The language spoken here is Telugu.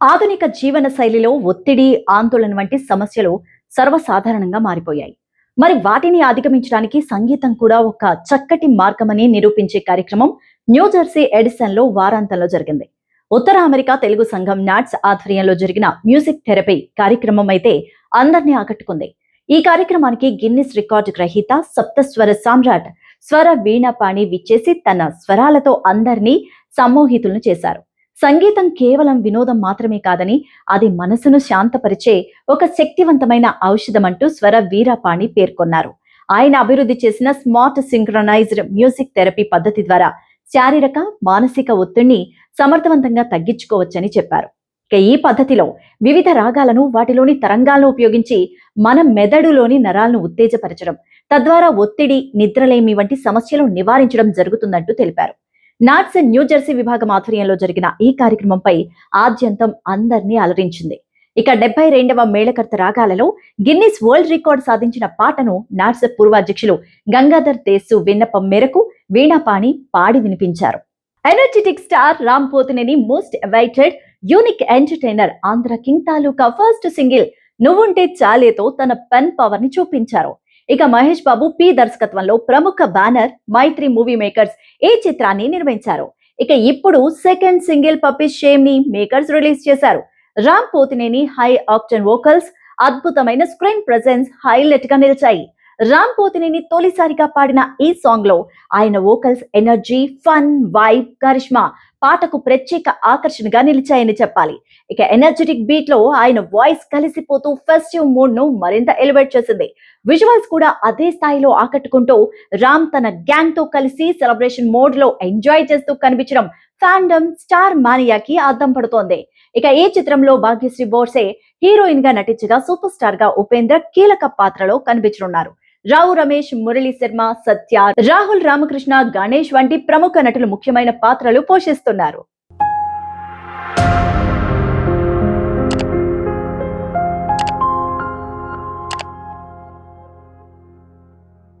ఆధునిక జీవన శైలిలో ఒత్తిడి ఆందోళన వంటి సమస్యలు సర్వసాధారణంగా మారిపోయాయి. మరి వాటిని అధిగమించడానికి సంగీతం కూడా ఒక చక్కటి మార్గమని నిరూపించే కార్యక్రమం న్యూజెర్సీ ఎడిసన్లో వారాంతంలో జరిగింది. ఉత్తర అమెరికా తెలుగు సంఘం నాట్స్ ఆధ్వర్యంలో జరిగిన మ్యూజిక్ థెరపీ కార్యక్రమం అయితే అందరినీ ఆకట్టుకుంది. ఈ కార్యక్రమానికి గిన్నిస్ రికార్డు గ్రహీత సప్తస్వర సామ్రాట్ స్వర వీణాపాణి విచ్చేసి తన స్వరాలతో అందరినీ సమ్మోహితులను చేశారు. సంగీతం కేవలం వినోదం మాత్రమే కాదని అది మనసును శాంతపరిచే ఒక శక్తివంతమైన ఔషధం అంటూ స్వర వీరాపాణి పేర్కొన్నారు. ఆయన అభివృద్ధి చేసిన స్మార్ట్ సింక్రనైజ్డ్ మ్యూజిక్ థెరపీ పద్ధతి ద్వారా శారీరక మానసిక ఒత్తిడిని సమర్థవంతంగా తగ్గించుకోవచ్చని చెప్పారు. ఇక ఈ పద్ధతిలో వివిధ రాగాలను వాటిలోని తరంగాలను ఉపయోగించి మన మెదడులోని నరాలను ఉత్తేజపరచడం తద్వారా ఒత్తిడి నిద్రలేమి వంటి సమస్యలు నివారించడం జరుగుతుందంటూ తెలిపారు. నాట్స్ న్యూజెర్సీ విభాగం ఆధ్వర్యంలో జరిగిన ఈ కార్యక్రమంపై ఆద్యంతం అందరినీ అలరించింది. ఇక డెబ్బై రెండవ మేళకర్త రాగాలలో గిన్నిస్ వరల్డ్ రికార్డ్ సాధించిన పాటను నాట్స్ పూర్వాధ్యక్షులు గంగాధర్ దేశు విన్నపం మేరకు వీణాపాణి పాడి వినిపించారు. Energetic star Ram Pothineni most awaited unique entertainer Andhra king Taluka first single నువ్వుంటే చాలేతో తన పెన్ పవర్ని చూపించారు. ఇక మహేష్ బాబు పి దర్శకత్వంలో ప్రముఖ బ్యానర్ మైత్రి మూవీ మేకర్స్ ఈ చిత్రాన్ని నిర్మించారు? ఇక ఇప్పుడు సెకండ్ సింగిల్ పప్పి షేమ్ని మేకర్స్ రిలీజ్ చేశారు. Ram Pothineni high octane vocals అద్భుతమైన స్క్రీన్ ప్రెజెన్స్ హైలైట్గా నిలిచాయి. రామ్ పోతినేని తొలిసారిగా పాడిన ఈ సాంగ్లో ఆయన vocals energy fun vibe charisma పాటకు ప్రత్యేక ఆకర్షణగా నిలిచాయని చెప్పాలి. ఇక ఎనర్జెటిక్ బీట్లో ఆయన వాయిస్ కలిసిపోతూ ఫెస్టివ్ మూడ్ను మరింత ఎలివేట్ చేసింది. విజువల్స్ కూడా అదే స్థాయిలో ఆకట్టుకుంటూ రామ్ తన గ్యాంగ్తో కలిసి సెలబ్రేషన్ మోడ్లో ఎంజాయ్ చేస్తూ కనిపించడం ఫ్యాండమ్ స్టార్ మానియాకి అద్దం పడుతోంది. ఇక ఈ చిత్రంలో భాగ్యశ్రీ బోర్సే హీరోయిన్గా నటించగా సూపర్ స్టార్గా ఉపేంద్ర కీలక పాత్రలో కనిపించనున్నారు. రావు రమేష్ మురళీ శర్మ సత్య రాహుల్ రామకృష్ణ గణేష్ వంటి ప్రముఖ నటులు ముఖ్యమైన పాత్రలు పోషిస్తున్నారు.